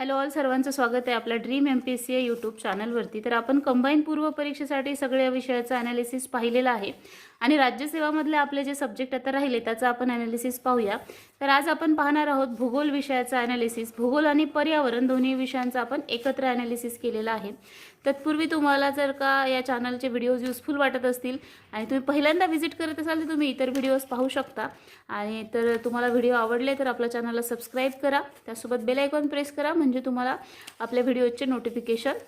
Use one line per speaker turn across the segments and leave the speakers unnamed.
Hello all सर्वांचं स्वागत आहे आपल्या dream M P S C या यूट्यूब चॅनलवरती तर आपण कंबाईन पूर्व परीक्षेसाठी सगळ्या विषयाचं ॲनालिसिस पाहिलेलं आहे. आणि राज्यसेवामधले आपले जे सब्जेक्ट आता राहिले त्याचं आपण ॲनालिसिस पाहूया. तर आज आपण पाहणार आहोत भूगोल विषयाचं ॲनालिसिस भूगोल आणि पर्यावरण दोन्ही विषयांचं आपण एकत्र ॲनालिसिस केलेलं आहे. तत्पूर्वी तुम्हाला जर का या चॅनलचे व्हिडिओज युजफुल वाटत असतील आणि तुम्ही पहिल्यांदा व्हिजिट करत असाल तर तुम्ही इतर व्हिडिओज पाहू शकता. आणि तर तुम्हाला व्हिडिओ आवडले तर आपल्या चॅनलला सबस्क्राईब करा. त्यासोबत बेल आयकॉन प्रेस करा म्हणजे तुम्हाला आपल्या व्हिडिओजचे नोटिफिकेशन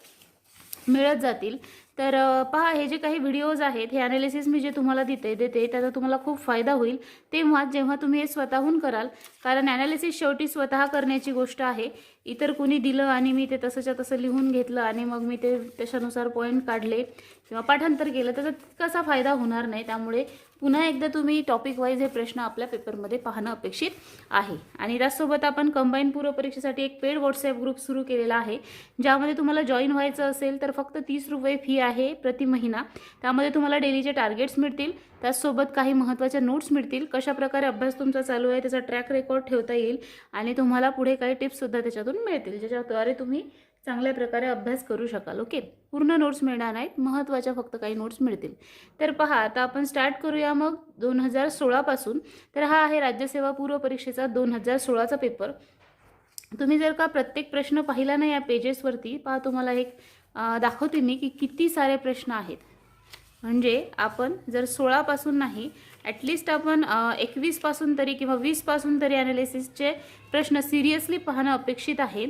मिळत जातील. तर पहा हे जे काही व्हिडिओज आहेत हे ॲनालिसिस मी जे तुम्हाला देते देते त्याचा तुम्हाला खूप फायदा होईल. तेव्हा जेव्हा तुम्ही हे स्वतःहून कराल कारण ॲनालिसिस शेवटी स्वतः करण्याची गोष्ट आहे. इतर कुणी दिलं आणि मी ते तसंच्या तसं लिहून घेतलं आणि मग मी ते त्याच्यानुसार पॉईंट काढले किंवा पाठांतर केलं त्याचा तितकासा फायदा होणार नाही. त्यामुळे पुन्हा एकदा तुम्ही टॉपिक वाईज हे प्रश्न आपल्या पेपरमध्ये पाहणं अपेक्षित आहे. आणि त्याचसोबत आपण कंबाईन पूर्व परीक्षेसाठी एक पेड व्हॉट्सअप ग्रुप सुरू केलेला आहे. ज्यामध्ये तुम्हाला जॉईन व्हायचं असेल तर फक्त तीस रुपये फी आहे प्रति महिना. त्यामध्ये तुम्हाला डेलीचे टार्गेट्स मिळतील. त्याचसोबत काही महत्त्वाच्या नोट्स मिळतील. कशाप्रकारे अभ्यास तुमचा चालू आहे त्याचा ट्रॅक रेकॉर्ड ठेवता येईल. आणि तुम्हाला पुढे काही टिप्ससुद्धा त्याच्यातून मिळतील ज्याच्याद्वारे तुम्ही चांगल्या प्रकारे अभ्यास करू शकाल ओके? पूर्ण नोट्स मिळणार नाहीत महत्त्वाच्या फक्त काही नोट्स मिळतील. तर पहा आता आपण स्टार्ट करूया मग दोन हजार सोळापासून तर हा आहे राज्यसेवा पूर्व परीक्षेचा दोन हजार सोळाचा पेपर तुम्ही जर का प्रत्येक प्रश्न पाहिला नाही या पेजेसवरती पहा तुम्हाला एक दाखवते मी की किती सारे प्रश्न आहेत. म्हणजे आपण जर सोळापासून नाही ॲटलिस्ट आपण एकवीसपासून तरी किंवा वीसपासून तरी ॲनालिसिसचे प्रश्न सिरियसली पाहणं अपेक्षित आहे.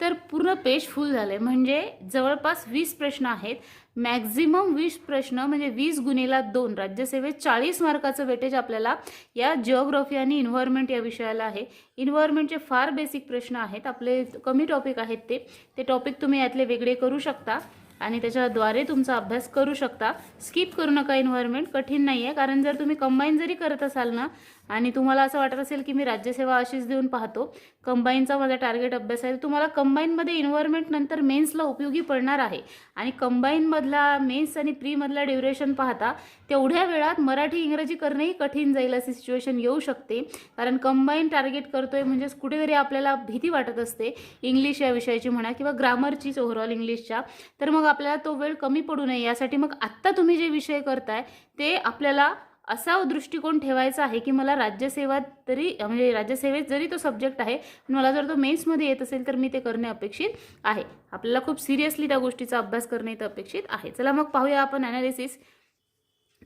तर पूर्ण पेज फुल झालं आहे म्हणजे जवळपास वीस प्रश्न आहेत. मॅक्झिमम वीस प्रश्न म्हणजे वीस गुणेला दोन राज्यसेवेत चाळीस मार्काचं वेटेज आपल्याला या जिओग्राफी आणि इन्व्हायरमेंट या विषयाला आहे. इन्व्हायरमेंटचे फार बेसिक प्रश्न आहेत. आपले कमी टॉपिक आहेत ते. ते टॉपिक तुम्ही यातले वेगळे करू शकता आणि त्याच्याद्वारे तुमचा अभ्यास करू शकता. स्किप करू नका इन्व्हायरमेंट कठीण नाही आहे कारण जर तुम्ही कंबाईन जरी करत असाल ना आणि तुम्हाला असं वाटत असेल की मी राज्यसेवा अशीच देऊन पाहतो कंबाईनचा माझा टार्गेट अभ्यास आहे तर तुम्हाला कंबाईनमध्ये इन्व्हायरमेंट नंतर मेन्सला उपयोगी पडणार आहे. आणि कंबाईनमधला मेन्स आणि प्रीमधला ड्युरेशन पाहता तेवढ्या वेळात मराठी इंग्रजी करणंही कठीण जाईल अशी सिच्युएशन येऊ शकते. कारण कंबाईन टार्गेट करतोय म्हणजेच कुठेतरी आपल्याला भीती वाटत असते इंग्लिश या विषयाची म्हणा किंवा ग्रामरचीच ओव्हरऑल इंग्लिशच्या तर मग आपल्याला तो वेळ कमी पडू नये यासाठी मग आत्ता तुम्ही जे विषय करताय ते आपल्याला असा दृष्टिकोन ठेवायचा आहे की मला राज्यसेवा तरी म्हणजे राज्यसेवेत जरी तो सब्जेक्ट आहे पण मला जर तो मेन्समध्ये येत असेल तर मी ते करणे अपेक्षित आहे. आपल्याला खूप सिरियसली त्या गोष्टीचा अभ्यास करणे इथं अपेक्षित आहे. चला मग पाहूया आपण ॲनालिसिस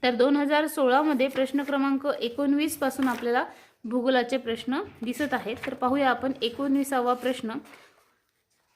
तर दोन हजार सोळामध्ये प्रश्न क्रमांक एकोणवीसपासून आपल्याला भूगोलाचे प्रश्न दिसत आहेत. तर पाहूया आपण एकोणवीसावा प्रश्न.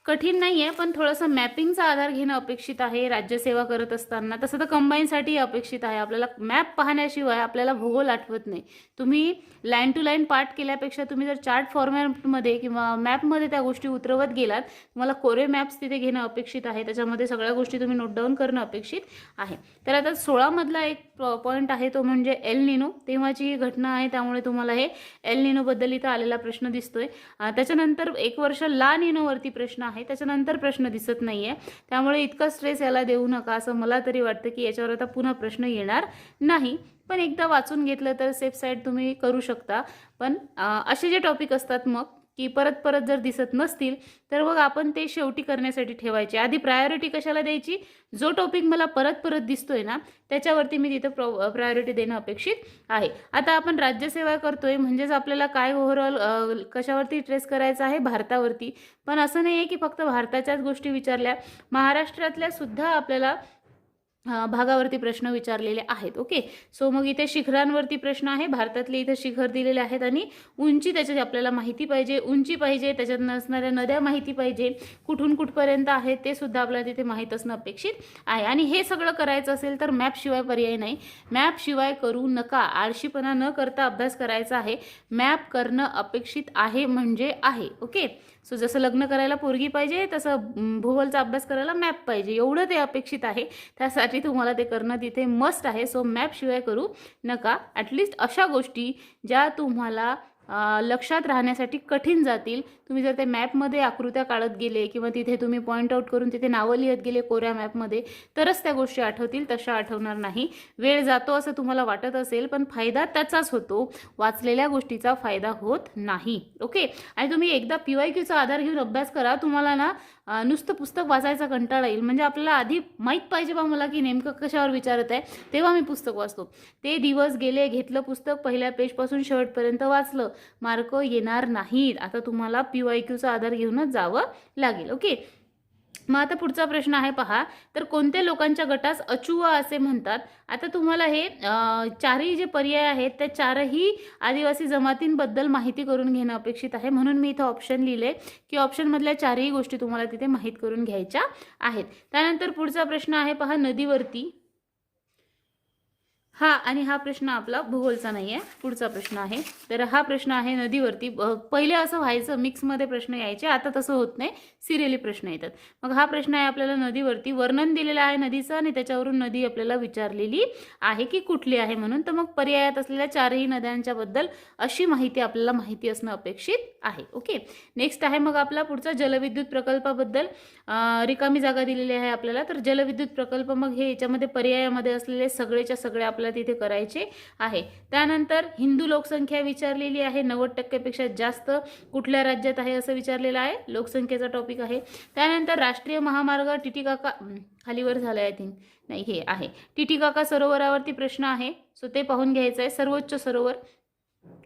कठीण नाही आहे पण थोडंसं मॅपिंगचा आधार घेणं अपेक्षित आहे. राज्यसेवा करत असताना तसं तर कंबाईनसाठी अपेक्षित आहे. आपल्याला मॅप पाहण्याशिवाय आपल्याला भूगोल आठवत नाही. तुम्ही लाईन टू लाईन पार्ट केल्यापेक्षा तुम्ही जर चार्ट फॉर्मॅटमध्ये किंवा मॅपमध्ये त्या गोष्टी उतरवत गेलात तुम्हाला कोरे मॅप्स तिथे घेणं अपेक्षित आहे. त्याच्यामध्ये सगळ्या गोष्टी तुम्ही नोट डाऊन करणं अपेक्षित आहे. तर आता सोळामधला एक पॉईंट आहे तो म्हणजे एल निनो. तेव्हाची घटना आहे त्यामुळे तुम्हाला हे एल निनोबद्दल इथं आलेला प्रश्न दिसतोय. त्याच्यानंतर एक वर्ष ला निनोवरती प्रश्न आहे. त्याच्यानंतर प्रश्न दिसत नाही आहे त्यामुळे इतका स्ट्रेस याला देऊ नका असं मला तरी वाटतं की याच्यावर आता पुन्हा प्रश्न येणार नाही. पण एकदा वाचून घेतलं तर सेफ साईड तुम्ही करू शकता. पण असे जे टॉपिक असतात मग की परत परत जर दिसत नसतील तर मग आपण ते शेवटी करण्यासाठी ठेवायचे. आधी प्रायोरिटी कशाला द्यायची? जो टॉपिक मला परत परत दिसतोय ना त्याच्यावरती मी तिथं प्र प्रायोरिटी देणं अपेक्षित आहे. आता आपण राज्यसेवा करतोय म्हणजेच आपल्याला काय ओव्हरऑल कशावरती ट्रेस करायचं आहे? भारतावरती. पण असं नाही आहे की फक्त भारताच्याच गोष्टी विचारल्या. महाराष्ट्रातल्या सुद्धा आपल्याला भागावरती प्रश्न विचारलेले आहेत ओके? सो मग इथे शिखरांवरती प्रश्न आहे भारतातले इथे शिखर दिलेले आहेत आणि उंची त्याच्यात आपल्याला माहिती पाहिजे उंची पाहिजे त्याच्यात नसणाऱ्या नद्या माहिती पाहिजे कुठून कुठपर्यंत आहेत ते सुद्धा आपल्याला तिथे माहीत असणं अपेक्षित आहे. आणि हे सगळं करायचं असेल तर मॅपशिवाय पर्याय नाही. मॅपशिवाय करू नका आळशीपणा न करता अभ्यास करायचा आहे. मॅप करणं अपेक्षित आहे म्हणजे आहे ओके? सो जसं लग्न करायला पोरगी पाहिजे तसं भूगोलचा अभ्यास करायला मॅप पाहिजे. एवढं ते अपेक्षित आहे. त्यासाठी तुम्हाला ते करणं तिथे मस्ट आहे. सो मॅपशिवाय करू नका. ॲटलिस्ट अशा गोष्टी ज्या तुम्हाला लक्षात राहण्यासाठी कठीण जातील. तुम्ही जर ते मॅपमध्ये आकृत्या काढत गेले किंवा तिथे तुम्ही पॉईंट आऊट करून तिथे नावं लिहत गेले कोऱ्या मॅपमध्ये तरच त्या गोष्टी आठवतील तशा आठवणार नाही. वेळ जातो असं तुम्हाला वाटत असेल पण फायदा त्याचाच होतो. वाचलेल्या गोष्टीचा फायदा होत नाही. ओके? आणि तुम्ही एकदा पी वाय क्यूचा आधार घेऊन अभ्यास करा. तुम्हाला ना नुसतं पुस्तक वाचायचा कंटाळा येईल. म्हणजे आपल्याला आधी माहीत पाहिजे बा मला की नेमकं कशावर विचारत आहे तेव्हा मी पुस्तक वाचतो. ते दिवस गेले घेतलं पुस्तक पहिल्या पेजपासून शेवटपर्यंत वाचलं. मार्क येणार नाहीत. आता तुम्हाला पी वाय क्यूचा आधार घेऊनच जावं लागेल. ओके? मग आता पुढचा प्रश्न आहे पहा. तर कोणत्या लोकांच्या गटास अचुवा असे म्हणतात? आता तुम्हाला हे चारही जे पर्याय आहेत त्या चारही आदिवासी जमातींबद्दल माहिती करून घेणं अपेक्षित आहे. म्हणून मी इथं ऑप्शन लिहिले की ऑप्शनमधल्या चारही गोष्टी तुम्हाला तिथे माहीत करून घ्यायच्या आहेत. त्यानंतर पुढचा प्रश्न आहे पहा. नदीवरती हा आणि हा प्रश्न आपला भूगोलचा नाही आहे पुढचा प्रश्न आहे. तर हा प्रश्न आहे नदीवरती. पहिले असं व्हायचं मिक्समध्ये प्रश्न यायचे आता तसं होत नाही. सिरियली प्रश्न येतात. मग हा प्रश्न आहे आपल्याला नदीवरती वर्णन दिलेलं आहे नदीचं आणि त्याच्यावरून नदी आपल्याला विचारलेली आहे की कुठली आहे म्हणून. तर मग पर्यायात असलेल्या चारही नद्यांच्या बद्दल अशी माहिती आपल्याला माहिती असणं अपेक्षित आहे. ओके? नेक्स्ट आहे मग आपला पुढचा जलविद्युत प्रकल्पाबद्दल. रिकामी जागा दिलेली आहे आपल्याला. तर जलविद्युत प्रकल्प मग हे याच्यामध्ये पर्यायामध्ये असलेले सगळेच्या सगळे आपल्याला तिथे करायचे आहे. त्यानंतर हिंदू लोकसंख्या विचारलेली आहे. नव्वद टक्क्यापेक्षा जास्त कुठल्या राज्यात आहे असं विचारलेलं आहे. लोकसंख्येचा टॉपिक आहे. त्यानंतर राष्ट्रीय महामार्ग टिटिकाका खालीवर झालं आहे थिंक नाही हे आहे. टिटिकाका सरोवरावरती प्रश्न आहे. सो ते पाहून घ्यायचं आहे. सर्वोच्च सरोवर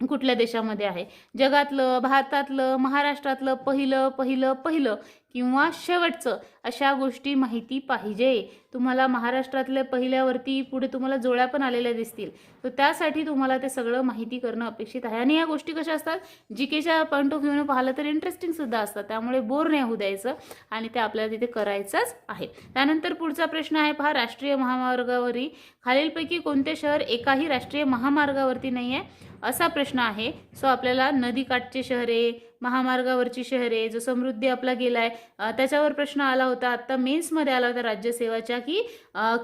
कुठल्या देशामध्ये आहे? जगातलं भारतातलं महाराष्ट्रातलं पहिलं पहिलं पहिलं किंवा शेवटचं अशा गोष्टी माहिती पाहिजे. तुम्हाला महाराष्ट्रातल्या पहिल्यावरती पुढे तुम्हाला जोड्या पण आलेल्या दिसतील. तर त्यासाठी तुम्हाला ते सगळं माहिती करणं अपेक्षित आहे. आणि या गोष्टी कशा असतात? जी केच्या पॉईंट ऑफ व्ह्यूनं पाहिलं तर इंटरेस्टिंग सुद्धा असतात. त्यामुळे बोर नाही होऊ द्यायचं आणि ते आपल्याला तिथे करायचंच आहे. त्यानंतर पुढचा प्रश्न आहे पहा राष्ट्रीय महामार्गावरील खालीलपैकी कोणते शहर एकाही राष्ट्रीय महामार्गावरती नाही आहे? असा प्रश्न आहे. सो आपल्याला नदीकाठचे शहरे महामार्गावरची शहरे जो समृद्धी आपला गेला आहे त्याच्यावर प्रश्न आला होता. आत्ता मेन्समध्ये आला होता राज्यसेवाच्या की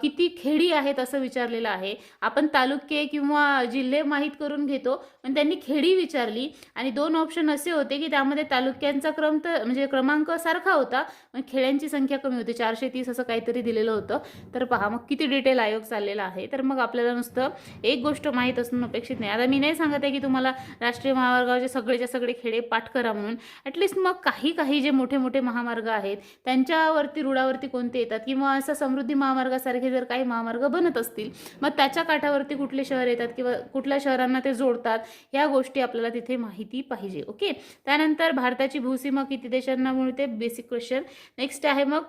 किती खेडी आहेत असं विचारलेलं आहे. आपण तालुके किंवा जिल्हे माहीत करून घेतो पण त्यांनी खेडी विचारली. आणि दोन ऑप्शन असे होते की त्यामध्ये तालुक्यांचा क्रम तर म्हणजे क्रमांक सारखा होता पण खेड्यांची संख्या कमी होती. चारशे तीस असं काहीतरी दिलेलं होतं. तर पहा मग किती डिटेल आयोग चाललेला आहे. तर मग आपल्याला नुसतं एक गोष्ट माहीत असणं अपेक्षित नाही. आता मी नाही सांगत आहे की तुम्हाला राष्ट्रीय महामार्गावरचे सगळेच्या सगळे खेडे पाठ करा म्हणून. ॲटलिस्ट मग काही काही जे मोठे मोठे महामार्ग आहेत त्यांच्या रुळावरती कोणते येतात? किंवा असं समृद्धी महामार्गासारखे जर काही महामार्ग बनत असतील मग त्याच्या काठावरती कुठले शहर येतात किंवा कुठल्या शहरांना ते जोडतात या गोष्टी आपल्याला तिथे माहिती पाहिजे ओके? त्यानंतर भारताची भूसीमा किती देशांना मिळते? बेसिक क्वेश्चन नेक्स्ट आहे मग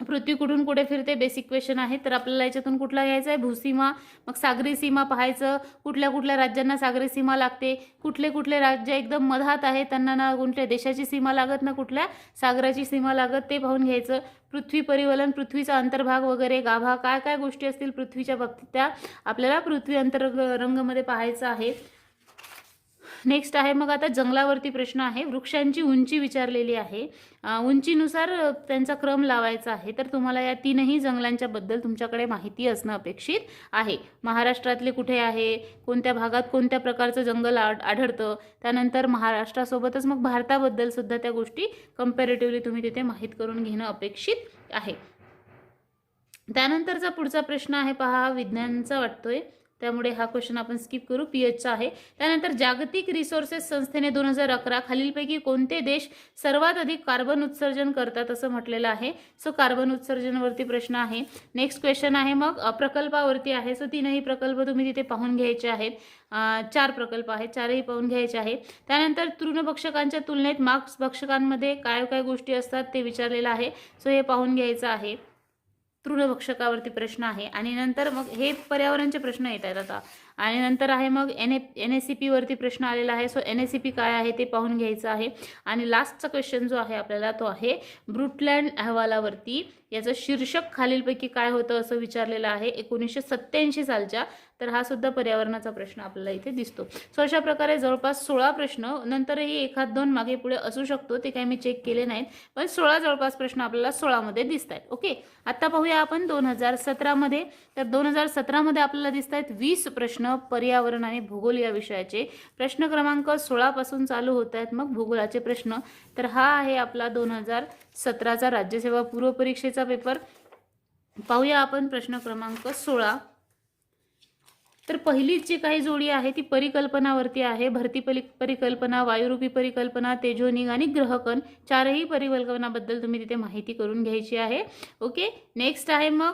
पृथ्वी कुठून कुठे फिरते? बेसिक क्वेश्चन आहे. तर आपल्याला याच्यातून कुठला घ्यायचा आहे? भूसीमा. मग सागरी सीमा पाहायचं. कुठल्या कुठल्या राज्यांना सागरी सीमा लागते? कुठले कुठले राज्य एकदम मधात आहे? त्यांना ना कुठल्या देशाची सीमा लागत ना कुठल्या सागराची सीमा लागत ते पाहून घ्यायचं. पृथ्वी परिवलन पृथ्वीचा अंतर्भाग वगैरे गाभा काय काय गोष्टी असतील पृथ्वीच्या बाबतीत त्या आपल्याला पृथ्वी अंतरंगमध्ये पाहायचं आहे. नेक्स्ट आहे मग आता जंगलावरती प्रश्न आहे. वृक्षांची उंची विचारलेली आहे. उंचीनुसार त्यांचा क्रम लावायचा आहे. तर तुम्हाला या तीनही जंगलांच्या बद्दल तुमच्याकडे माहिती असणं अपेक्षित आहे. महाराष्ट्रातले कुठे आहे? कोणत्या भागात कोणत्या प्रकारचं जंगल आढ आढळतं? त्यानंतर महाराष्ट्रासोबतच मग भारताबद्दल सुद्धा त्या गोष्टी कम्पॅरेटिव्हली तुम्ही तिथे माहीत करून घेणं अपेक्षित आहे. त्यानंतरचा पुढचा प्रश्न आहे पहा. विज्ञानचा वाटतोय. त्यामुळे हा क्वेश्चन आपण स्किप करू. पी एचचा आहे. त्यानंतर जागतिक रिसोर्सेस संस्थेने दोन हजार अकरा खालीलपैकी कोणते देश सर्वात अधिक कार्बन उत्सर्जन करतात असं म्हटलेलं आहे? सो कार्बन उत्सर्जनवरती प्रश्न आहे. नेक्स्ट क्वेश्चन आहे मग. प्रकल्पावरती आहे. सो तीनही प्रकल्प तुम्ही तिथे पाहून घ्यायचे आहेत. चार प्रकल्प आहेत. चारही पाहून घ्यायचे आहे त्यानंतर तृणभक्षकांच्या तुलनेत मार्क्स भक्षकांमध्ये काय काय गोष्टी असतात ते विचारलेलं आहे. सो हे पाहून घ्यायचं आहे. तृणभक्षकावरती प्रश्न आहे. आणि नंतर मग हे पर्यावरणचे प्रश्न येत आहेत आता. आणि नंतर आहे मग N A N S C पीवरती प्रश्न आलेला आहे. So N S C P काय आहे ते पाहून घ्यायचं आहे. आणि लास्टचा क्वेश्चन जो आहे आपल्याला तो आहे ब्रुटलँड अहवालावरती याचं शीर्षक खालीलपैकी काय होतं असं विचारलेलं आहे. एकोणीसशे सत्त्याऐंशी सालच्या तर हा सुद्धा पर्यावरणाचा प्रश्न आपल्याला इथे दिसतो. सो अशा प्रकारे जवळपास सोळा प्रश्न नंतरही एखाद दोन मागे पुढे असू शकतो ते काही मी चेक केले नाहीत पण सोळा जवळपास प्रश्न आपल्याला सोळामध्ये दिसत आहेत ओके आत्ता पाहूया आपण दोन हजार सतरामध्ये. तर दोन हजार सतरामध्ये आपल्याला दिसत आहेत वीस प्रश्न प्रश्न पर्यावरण आणि भूगोल या विषयाचे. प्रश्न क्रमांक सोळापासून चालू होत आहेत मग भूगोलाचे प्रश्न. तर हा आहे आपला दोन हजार सतराचा राज्यसेवा पूर्व परीक्षेचा पेपर पाहूया आपण प्रश्न क्रमांक सोळा. तर पहिलीच जी काही जोडी आहे ती परिकल्पनावरती आहे. भरती परि परिकल्पना वायुरूपी परिकल्पना तेजोनिग आणि ग्रहकण चारही परिकल्पनाबद्दल तुम्ही तिथे माहिती करून घ्यायची आहे. ओके? नेक्स्ट आहे मग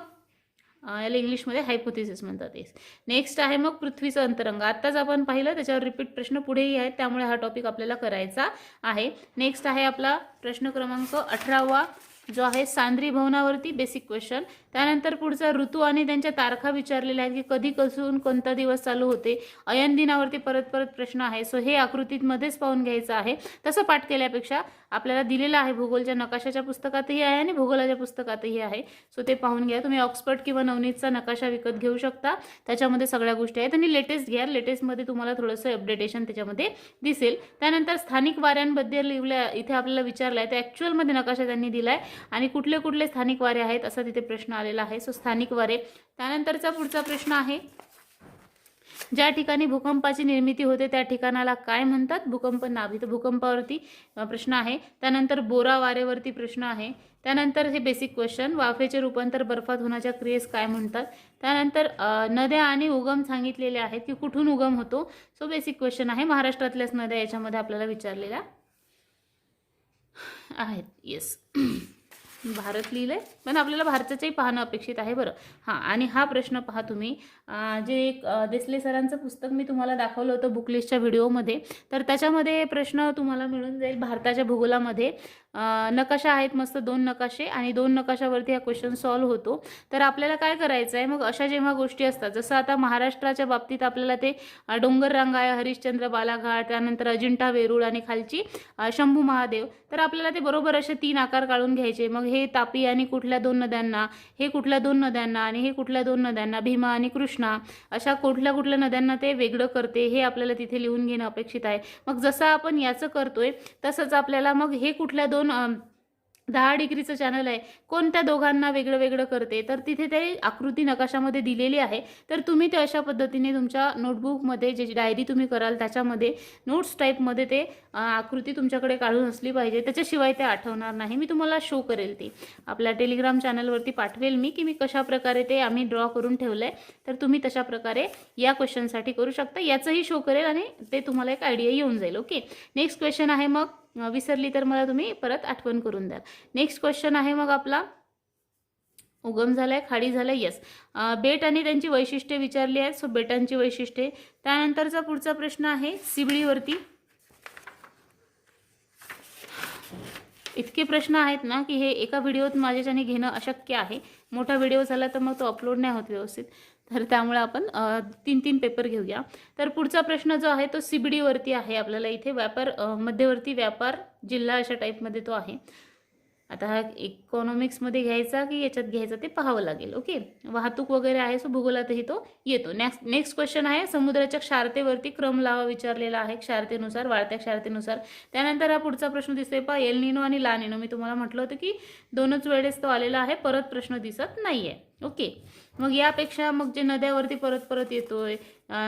याला इंग्लिशमध्ये हायपोथिसिस म्हणतात येस नेक्स्ट आहे मग पृथ्वीचं अंतरंग. आत्ताच आपण पाहिलं त्याच्यावर रिपीट प्रश्न पुढेही आहेत त्यामुळे हा टॉपिक आपल्याला करायचा आहे. नेक्स्ट आहे आपला प्रश्न क्रमांक अठरावा जो आहे सांद्री भवनावरती बेसिक क्वेश्चन त्यानंतर पुढचा ऋतू आणि त्यांच्या तारखा विचारलेल्या आहेत की कधी कसून कोणता दिवस चालू होते? अयन दिनावरती परत परत प्रश्न आहे. सो हे आकृतीमध्येच पाहून घ्यायचं आहे. तसं पाठ केल्यापेक्षा आपल्याला दिलेलं आहे भूगोलच्या नकाशाच्या पुस्तकातही आहे आणि भूगोलाच्या पुस्तकातही आहे. सो ते पाहून घ्या. तुम्ही ऑक्सफर्ड किंवा नवनीतचा नकाशा विकत घेऊ शकता. त्याच्यामध्ये सगळ्या गोष्टी आहेत. आणि लेटेस्ट घ्या. लेटेस्टमध्ये तुम्हाला थोडंसं अपडेटेशन त्याच्यामध्ये दिसेल. त्यानंतर स्थानिक वाऱ्यांबद्दल लिहिल्या इथे आपल्याला विचारलं आहे. तर ॲक्च्युअलमध्ये नकाशा त्यांनी दिला आहे आणि कुठले कुठले स्थानिक वारे आहेत असा तिथे प्रश्न आलेला आहे सो स्थानिक वारे. त्यानंतरचा पुढचा प्रश्न आहे ज्या ठिकाणी भूकंपाची निर्मिती होते त्या ठिकाणाला काय म्हणतात? भूकंप नाभी. तर भूकंपावरती प्रश्न आहे. त्यानंतर बोरा वारेवरती प्रश्न आहे. त्यानंतर हे बेसिक क्वेश्चन वाफेचे रूपांतर बर्फात होण्याच्या क्रियेस काय म्हणतात? त्यानंतर नद्या आणि उगम सांगितलेले आहेत की कुठून उगम होतो? सो बेसिक क्वेश्चन आहे. महाराष्ट्रातल्याच नद्या याच्यामध्ये आपल्याला विचारलेल्या आहेत. येस भारत लिहिलं आहे पण आपल्याला भारताचंही पाहणं अपेक्षित आहे बरं. हां आणि हा प्रश्न पहा तुम्ही. जे एक देसले सरांचं पुस्तक मी तुम्हाला दाखवलं होतं बुकलिस्टच्या व्हिडिओमध्ये. तर त्याच्यामध्ये प्रश्न तुम्हाला मिळून जाईल. भारताच्या भूगोलामध्ये. नकाशा आहेत मस्त दोन नकाशे आणि दोन नकाशावरती हा क्वेश्चन सॉल्व्ह होतो. तर आपल्याला काय करायचं आहे मग अशा जेव्हा गोष्टी असतात जसं आता महाराष्ट्राच्या बाबतीत आपल्याला ते डोंगर रांगा आहे हरिश्चंद्र बालाघाट त्यानंतर अजिंठा वेरूळ आणि खालची शंभू महादेव. तर आपल्याला ते बरोबर असे तीन आकार काढून घ्यायचे. मग हे तापी आणि कुठल्या दोन नद्यांना हे कुठल्या दोन नद्यांना आणि हे कुठल्या दोन नद्यांना भीमा आणि कृष्णा अशा कुठल्या कुठल्या नद्यांना ते वेगळं करते हे आपल्याला तिथे लिहून घेणं अपेक्षित आहे. मग जसं आपण याचं करतोय तसंच आपल्याला मग हे कुठल्या दोन दोन दहा डिग्रीचं चॅनल आहे. कोणत्या दोघांना वेगळं वेगळं करते? तर तिथे ते आकृती नकाशामध्ये दिलेली आहे. तर तुम्ही ते अशा पद्धतीने तुमच्या नोटबुकमध्ये जे डायरी तुम्ही कराल त्याच्यामध्ये नोट्स टाईपमध्ये ते आकृती तुमच्याकडे काढून असली पाहिजे. त्याच्याशिवाय ते आठवणार नाही. मी तुम्हाला शो करेल ती. आपल्या टेलिग्राम चॅनलवरती पाठवेल मी की मी कशा प्रकारे ते आम्ही ड्रॉ करून ठेवलं आहे तर तुम्ही तशा प्रकारे या क्वेश्चनसाठी करू शकता. याचंही शो करेल आणि ते तुम्हाला एक आयडिया येऊन जाईल. ओके नेक्स्ट क्वेश्चन आहे मग. विसरली तर मला तुम्ही परत आठवण करून द्याल. नेक्स्ट क्वेश्चन आहे मग आपला. उगम झालाय खाडी झालाय येस बेट आणि त्यांची वैशिष्ट्ये विचारली आहेत सो बेटांची वैशिष्ट्ये. त्यानंतरचा पुढचा प्रश्न आहे सिबळीवरती इतके प्रश्न आहेत ना की हे एका व्हिडिओत माझ्याच्याने घेणं अशक्य आहे. मोठा व्हिडिओ झाला तर मग तो अपलोड नाही होत व्यवस्थित. तर त्यामुळे आपण तीन तीन पेपर घेऊया. तर पुढचा प्रश्न जो आहे तो सीबीडीवरती आहे आपल्याला इथे. व्यापार मध्यवर्ती व्यापार जिल्हा अशा टाईपमध्ये तो आहे. आता हा इकॉनॉमिक्समध्ये घ्यायचा की याच्यात घ्यायचा ते पाहावं लागेल ओके? वाहतूक वगैरे आहे सो भूगोलातही तो येतो. नेक्स्ट नेक्स्ट क्वेश्चन आहे समुद्राच्या क्षारतेवरती क्रम लावा विचारलेला आहे क्षारतेनुसार वाढत्या क्षारतेनुसार. त्यानंतर हा पुढचा प्रश्न दिसतोय. पहा एल निनो आणि ला निनो मी तुम्हाला म्हटलं होतं की दोनच वेळेस तो आलेला आहे परत प्रश्न दिसत नाही आहे ओके? मग यापेक्षा मग जे नद्यावरती परत परत येतोय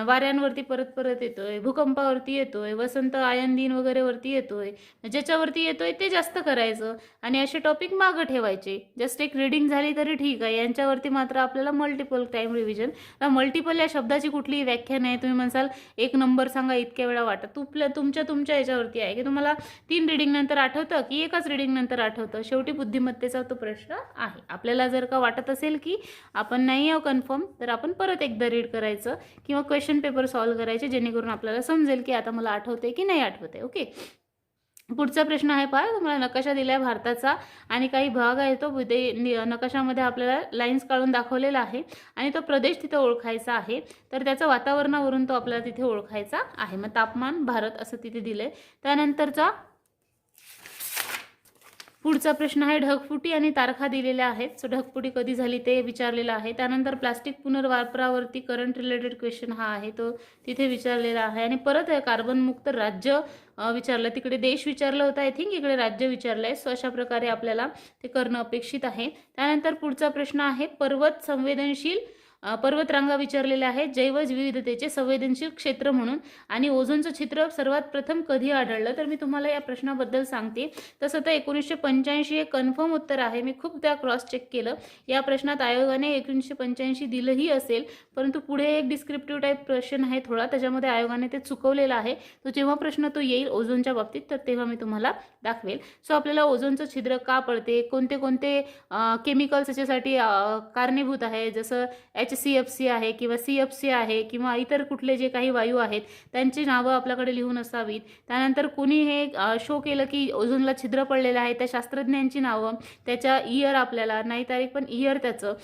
वाऱ्यांवरती परत परत येतोय भूकंपावरती येतोय वसंत आयन दिन वगैरे वरती येतोय. ज्याच्यावरती येतोय ते जास्त करायचं आणि असे टॉपिक मागं ठेवायचे. जस्ट एक रिडिंग झाली तरी ठीक आहे. यांच्यावरती मात्र आपल्याला मल्टिपल टाईम रिव्हिजन मल्टिपल या शब्दाची कुठलीही व्याख्या नाही. तुम्ही म्हणसाल एक नंबर सांगा इतक्या वेळा वाटत तुपल्या तुमच्या तुमच्या याच्यावरती आहे की तुम्हाला तीन रिडिंग नंतर आठवतं की एकाच रिडिंग नंतर आठवतं? शेवटी बुद्धिमत्तेचा तो प्रश्न आहे. आपल्याला जर का वाटत असेल की आपण नाही आहो कन्फर्म तर आपण परत एकदा रीड करायचं किंवा क्वेश्चन पेपर सॉल्व्ह करायचे जेणेकरून आपल्याला समजेल की आता मला आठवते की नाही आठवते ओके पुढचा प्रश्न आहे पहा तुम्हाला नकाशा दिलाय भारताचा आणि काही भाग आहे तो ते नकाशामध्ये आपल्याला लाईन्स काढून दाखवलेला आहे आणि तो प्रदेश तिथे ओळखायचा आहे. तर त्याचं वातावरणावरून तो आपल्याला तिथे ओळखायचा आहे. मग तापमान भारत असं तिथे दिलं आहे त्यानंतरचा पुढचा प्रश्न आहे ढगफुटी आणि तारखा दिलेल्या आहेत. सो ढगफुटी कधी झाली ते विचारलेलं आहे. त्यानंतर प्लास्टिक पुनर्वापरावरती करंट रिलेटेड क्वेश्चन हा आहे तो तिथे विचारलेला आहे. आणि परत कार्बनमुक्त राज्य विचारलं. तिकडे देश विचारलं होतं आय थिंक इकडे राज्य विचारलं आहे. सो अशा प्रकारे आपल्याला ते करणं अपेक्षित आहे. त्यानंतर पुढचा प्रश्न आहे पर्वत संवेदनशील पर्वतरांगा विचारलेल्या आहेत. जैवविविधतेचे संवेदनशील क्षेत्र म्हणून आणि ओझोनचं चित्र सर्वात प्रथम कधी आढळलं? तर मी तुम्हाला या प्रश्नाबद्दल सांगते. तसं तर एकोणीसशे पंच्याऐंशी हे कन्फर्म उत्तर आहे. मी खूप त्या क्रॉस चेक केलं. या प्रश्नात आयोगाने एकोणीसशे पंच्याऐंशी दिलंही असेल. परंतु पुढे एक डिस्क्रिप्टिव्ह टाईप प्रश्न आहे थोडा. त्याच्यामध्ये आयोगाने ते चुकवलेलं आहे. तो जेव्हा प्रश्न तो येईल ओझोनच्या बाबतीत तर तेव्हा मी तुम्हाला दाखवेल. सो आपल्याला ओझोनचं छिद्र का पडते? कोणते कोणते केमिकल्स याच्यासाठी कारणीभूत आहे? जसं एच सी एफ सी आहे किंवा सी एफ सी आहे किंवा इतर कुठले जे काही वायू आहेत त्यांची नावं आपल्याकडे लिहून असावीत. त्यानंतर कोणी हे शो केलं की ओझोनला छिद्र पडलेलं आहे त्या शास्त्रज्ञांची नावं त्याच्या इयर आपल्याला नाही तारीख पण इयर त्याचं.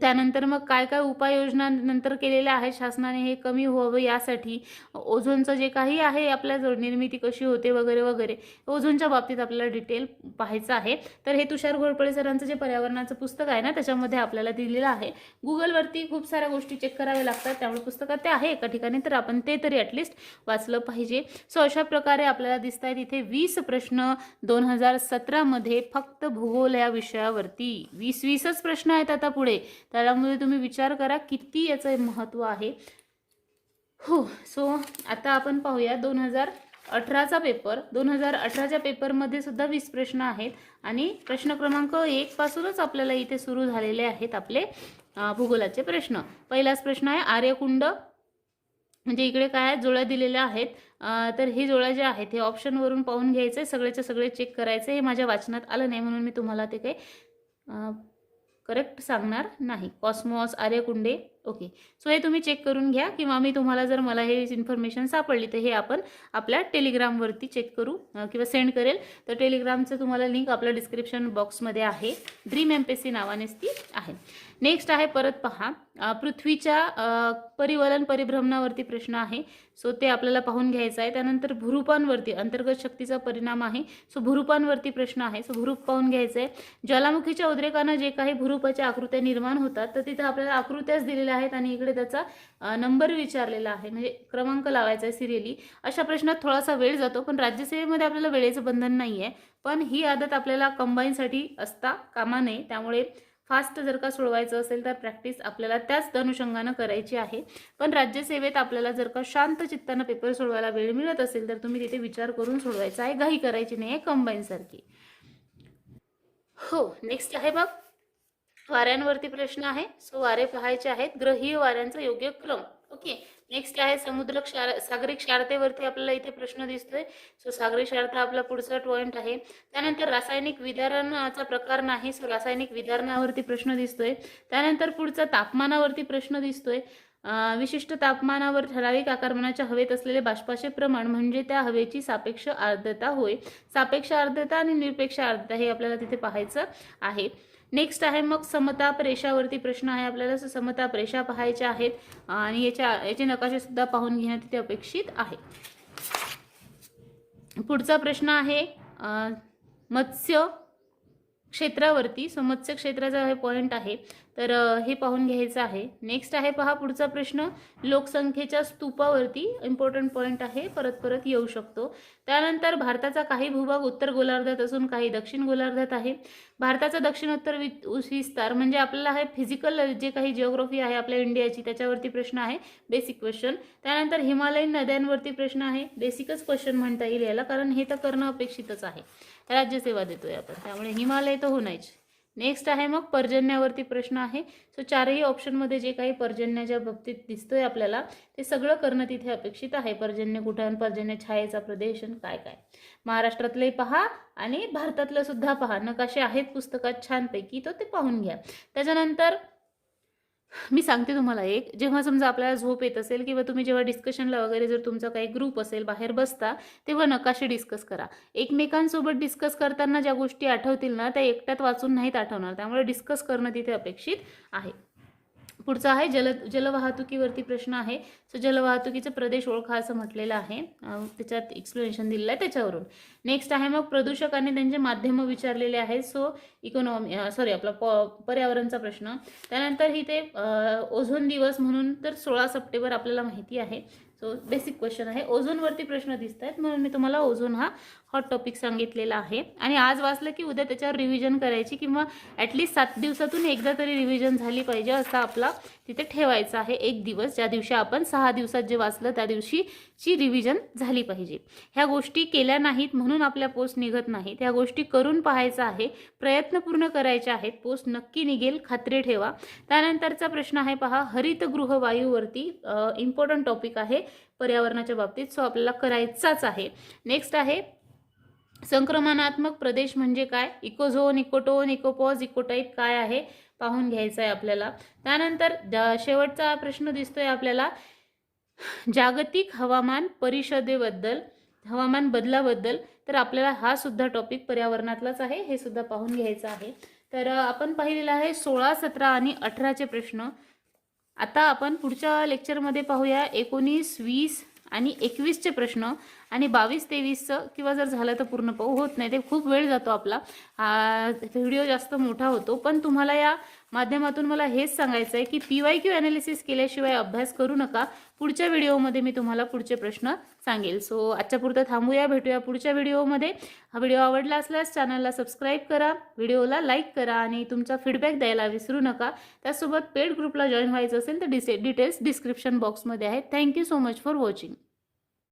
त्यानंतर मग काय काय उपाययोजना नंतर केलेल्या आहेत शासनाने हे कमी व्हावं यासाठी? ओझोनचं जे काही आहे आपल्या निर्मिती कशी होते वगैरे वगैरे ओझोनच्या बाबतीत आपल्याला डिटेल पाहायचं आहे. तर हे तुषार घोरपळे सरांचं जे पर्यावरणाचं पुस्तक आहे ना त्याच्यामध्ये आपल्याला दिलेलं आहे. गुगलवरती खूप साऱ्या गोष्टी चेक कराव्या लागतात. त्यामुळे पुस्तकात ते आहे एका ठिकाणी. तर आपण ते तरी ॲटलिस्ट वाचलं पाहिजे. सो अशा प्रकारे आपल्याला दिसत आहेत इथे वीस प्रश्न दोन हजार सतरामध्ये फक्त भूगोल या विषयावरती. वीस वीसच प्रश्न आहेत आता पुढे. त्यामुळे तुम्ही विचार करा किती याचं महत्त्व आहे. हो सो आता आपण पाहूया दोन हजार अठराचा पेपर दोन हजार अठराच्या पेपरमध्ये सुद्धा वीस प्रश्न आहेत आणि प्रश्न क्रमांक एकपासूनच आपल्याला इथे सुरू झालेले आहेत आपले भूगोलाचे प्रश्न. पहिलाच प्रश्न आहे आर्यकुंड म्हणजे इकडे काय आहे? जोड्या दिलेल्या आहेत. तर हे जोड्या ज्या आहेत हे ऑप्शनवरून पाहून घ्यायचे सगळेचे सगळे चेक करायचे हे माझ्या वाचनात आलं नाही म्हणून मी तुम्हाला ते काही करेक्ट सांगणार नाही. कॉस्मॉस आर्यकुंडे ओके सो हे तुम्ही चेक करून घ्या किंवा मी तुम्हाला जर मला हे इन्फॉर्मेशन सापडली तर हे आपण आपल्या टेलिग्रामवरती चेक करू किंवा सेंड करेल. तर टेलिग्रामचं तुम्हाला लिंक आपल्या डिस्क्रिप्शन बॉक्समध्ये आहे. ड्रीम एम पी सी नावानेच ती आहे. नेक्स्ट आहे परत पहा. पृथ्वीच्या परिवलन परिभ्रमणावरती प्रश्न आहे. सो ते आपल्याला पाहून घ्यायचं आहे. त्यानंतर भूरूपांवरती अंतर्गत शक्तीचा परिणाम आहे. सो भुरुपांवरती प्रश्न आहे. सो भुरूप पाहून घ्यायचं आहे ज्वालामुखीच्या उद्रेकानं जे काही भूरूपाच्या आकृत्या निर्माण होतात तर तिथं आपल्याला आकृत्याच दिलेल्या आहेत आणि इकडे त्याचा नंबर विचारलेला आहे. म्हणजे क्रमांक लावायचा आहे सिरियली अशा प्रश्नात थोडासा वेळ जातो पण राज्यसेवेमध्ये आपल्याला वेळेचं बंधन नाही आहे पण ही आदत आपल्याला कंबाईनसाठी असता कामा नये. त्यामुळे फास्ट जर का सोडवायचं असेल तर प्रॅक्टिस आपल्याला त्याच अनुषंगानं करायची आहे. पण राज्यसेवेत आपल्याला जर का शांत चित्तानं पेपर सोडवायला वेळ मिळत असेल तर तुम्ही तिथे विचार करून सोडवायचा आहे. घाई करायची नाही आहे कंबाईनसारखी हो नेक्स्ट आहे बघ. वाऱ्यांवरती प्रश्न आहे. सो वारे पाहायचे आहेत. ग्रहीय वाऱ्यांचा योग्य क्रम. ओके. नेक्स्ट आहे समुद्र क्षार सागरी क्षारतेवरती आपल्याला इथे प्रश्न दिसतोय. सो सागरी क्षारता आपला पुढचा पॉईंट आहे. त्यानंतर रासायनिक विधारणाचा प्रकार नाही. सो रासायनिक विधारणावरती प्रश्न दिसतोय. त्यानंतर पुढचा तापमानावरती प्रश्न दिसतोय. विशिष्ट तापमानावर ठराविक आकारमानाच्या हवेत असलेले बाष्पाचे प्रमाण म्हणजे त्या हवेची सापेक्ष आर्द्रता होय. सापेक्ष आर्द्रता आणि निरपेक्ष आर्द्रता हे आपल्याला तिथे पाहायचं आहे. नेक्स्ट आहे मग समताप रेषावरती प्रश्न आहे. आपल्याला समताप रेषा पाहायच्या आहेत. आणि याच्या याचे नकाशे सुद्धा पाहून घेण्यात तिथे अपेक्षित आहे. पुढचा प्रश्न आहे मत्स्य क्षेत्रावरती समत्स्य क्षेत्राचा हे पॉईंट आहे. तर हे पाहून घ्यायचं आहे. नेक्स्ट आहे पहा पुढचा प्रश्न. लोकसंख्येच्या स्तूपावरती इम्पॉर्टंट पॉईंट आहे. परत परत येऊ शकतो. त्यानंतर भारताचा काही भूभाग उत्तर गोलार्धात असून काही दक्षिण गोलार्धात आहे. भारताचा दक्षिणोत्तर वि विस्तार म्हणजे आपल्याला हे फिजिकल जे काही जिओग्राफी आहे आपल्या इंडियाची त्याच्यावरती प्रश्न आहे. बेसिक क्वेश्चन त्यानंतर हिमालयीन नद्यांवरती प्रश्न आहे. बेसिकच क्वेश्चन म्हणता येईल याला कारण हे तर करणं अपेक्षितच आहे. राज्यसेवा देतोय आपण. त्यामुळे हिमालय तर होणायच नेक्स्ट आहे मग पर्जन्यावरती प्रश्न आहे. सो चारही ऑप्शनमध्ये जे काही पर्जन्याच्या बाबतीत दिसतोय आपल्याला ते सगळं करणं तिथे अपेक्षित आहे. पर्जन्य कुठं पर्जन्य छायेचा प्रदेश काय काय. महाराष्ट्रातले पहा आणि भारतातलं सुद्धा पहा. नकाशे आहेत पुस्तकात छानपैकी तो ते पाहून घ्या. त्याच्यानंतर मी सांगते तुम्हाला एक. जेव्हा समजा आपल्याला झोप येत असेल किंवा तुम्ही जेव्हा डिस्कशनला वगैरे जर तुमचा काही ग्रुप असेल बाहेर बसता तेव्हा नकाशे डिस्कस करा. एकमेकांसोबत डिस्कस करताना ज्या गोष्टी आठवतील ना त्या एकट्यात वाचून नाहीत आठवणार. त्यामुळे डिस्कस करणं तिथे अपेक्षित आहे. पुढचा आहे जल जलवाहतुकीवरती प्रश्न आहे. सो जलवाहतुकीचा प्रदेश ओळखा असं म्हटलेलं आहे. त्याच्यात एक्सप्लेनेशन दिलेलं आहे त्याच्यावरून. नेक्स्ट आहे मग प्रदूषक आणि त्यांचे माध्यम विचारलेले आहेत. सो इकॉनॉमी सॉरी आपला प पर्यावरणचा प्रश्न. त्यानंतर इथे ते ओझोन दिवस म्हणून तर सोळा सप्टेंबर आपल्याला माहिती आहे. सो बेसिक क्वेश्चन आहे. ओझोनवरती प्रश्न दिसत आहेत म्हणून मी तुम्हाला ओझोन हा हॉट टॉपिक सांगितलेला आहे. आणि आज वाचलं की उद्या त्याच्यावर रिव्हिजन करायची किंवा ॲटलिस्ट सात दिवसातून एकदा तरी रिव्हिजन झाली पाहिजे असा आपला तिथे ठेवायचा आहे एक दिवस. ज्या दिवशी आपण सहा दिवसात जे वाचलं त्या दिवशीची रिव्हिजन झाली पाहिजे. ह्या गोष्टी केल्या नाहीत म्हणून आपल्या पोस्ट निघत नाहीत. ह्या गोष्टी करून पाहायचा आहे प्रयत्न पूर्ण करायचे आहेत पोस्ट नक्की निघेल खात्री ठेवा. त्यानंतरचा प्रश्न आहे पहा हरितगृह वायूवरती इम्पॉर्टंट टॉपिक आहे पर्यावरणाच्या बाबतीत सो आपल्याला करायचाच आहे. नेक्स्ट आहे संक्रमणात्मक प्रदेश म्हणजे काय? इकोझोन इकोटोन इकोपॉज इकोटाईप काय आहे? पाहून घ्यायचं आहे आपल्याला. त्यानंतर शेवटचा प्रश्न दिसतोय आपल्याला. जागतिक हवामान परिषदेबद्दल हवामान बदलाबद्दल. तर आपल्याला हा सुद्धा टॉपिक पर्यावरणातलाच आहे हे सुद्धा पाहून घ्यायचं आहे. तर आपण पाहिलेलं आहे सोळा सतरा आणि अठराचे प्रश्न. आता आपण पुढच्या लेक्चरमध्ये पाहूया. एकोणीस वीस आणि एकवीसचे प्रश्न आणि बावीस तेवीसचं किंवा जर झालं तर पूर्ण पाहू. होत नाही ते खूप वेळ जातो आपला. व्हिडिओ जास्त मोठा होतो पण तुम्हाला या माध्यमातून मला हेच सांगायचं आहे की पी वाय क्यू ॲनालिसिस केल्याशिवाय अभ्यास करू नका. पुढच्या व्हिडिओमध्ये मी तुम्हाला पुढचे प्रश्न सांगेल. सो आजच्या पुरतं थांबूया भेटूया पुढच्या व्हिडिओमध्ये. हा व्हिडिओ आवडला असल्यास चॅनलला सबस्क्राईब करा व्हिडिओला लाईक करा आणि तुमचा फीडबॅक द्यायला विसरू नका. त्यासोबत पेड ग्रुपला जॉईन व्हायचं असेल तर डिसे डिटेल्स डिस्क्रिप्शन बॉक्समध्ये आहेत. Thank you so much for watching